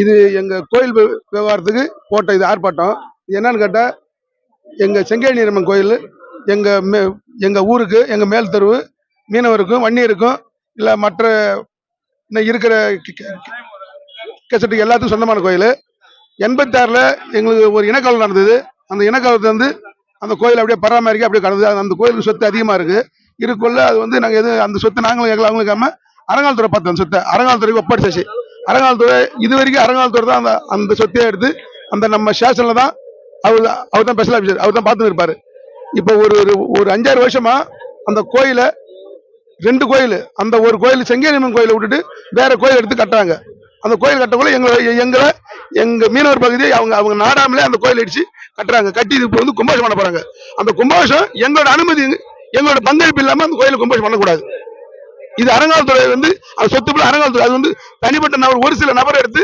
இது எங்கள் கோயில் விவகாரத்துக்கு போட்ட இது ஆர்ப்பாட்டம். என்னன்னு கேட்டால் எங்கள் செங்கேணி அம்மன் கோயில் எங்கள் மே- எங்கள் ஊருக்கு எங்கள் மேல் தெருவு மீனவருக்கும் வன்னியருக்கும் இல்லை மற்ற இன்னும் இருக்கிற கெசட்டுக்கு எல்லாத்துக்கும் சொந்தமான கோயில். எண்பத்தாறில் எங்களுக்கு ஒரு இனக்காலம் நடந்தது. அந்த இனக்கவலத்தை வந்து அந்த கோயில் அப்படியே பராமரிக்க அப்படியே கடந்தது அந்த கோயிலுக்கு சொத்து அதிகமாக இருக்குது இருக்குள்ள அது வந்து நாங்கள் எதுவும் அந்த சொத்தை நாங்களும் எங்களை அவங்களுக்காம அரங்கால்துறை பார்த்தோம் அந்த சொத்தை அரங்காலத்துறைக்கு ஒப்படைச்சாச்சு. அரங்காலத்துறை இது வரைக்கும் அரங்காலத்துறை தான் அந்த அந்த சொத்தையை எடுத்து அந்த நம்ம ஸ்டேஷனில் தான் அவர் அவர் தான் ஸ்பெஷல் ஆஃபீஸர் அவர் தான் பார்த்துன்னு இருப்பார். இப்போ ஒரு ஒரு ஒரு அஞ்சாறு வருஷமாக அந்த கோயிலை ரெண்டு கோயில் அந்த ஒரு கோயில் செங்கேரியம்மன் கோயிலை விட்டுட்டு வேற கோயில் எடுத்து கட்டுறாங்க. அந்த கோயில் கட்டக்குள்ள எங்களை எங்களை எங்கள் மீனவர் பகுதியை அவங்க அவங்க நாடாமலே அந்த கோயில் அடித்து கட்டுறாங்க. கட்டி இது இப்போ வந்து கும்பாஷம் பண்ண போகிறாங்க அந்த கும்பாஷம் எங்களோட அனுமதி எங்களோட பங்களிப்பு இல்லாமல் அந்த கோயிலை கும்பாஷம் பண்ணக்கூடாது. இது அறங்காவல்துறை வந்து அது சொத்து போல அது வந்து தனிப்பட்ட நபர் ஒரு சில நபர் எடுத்து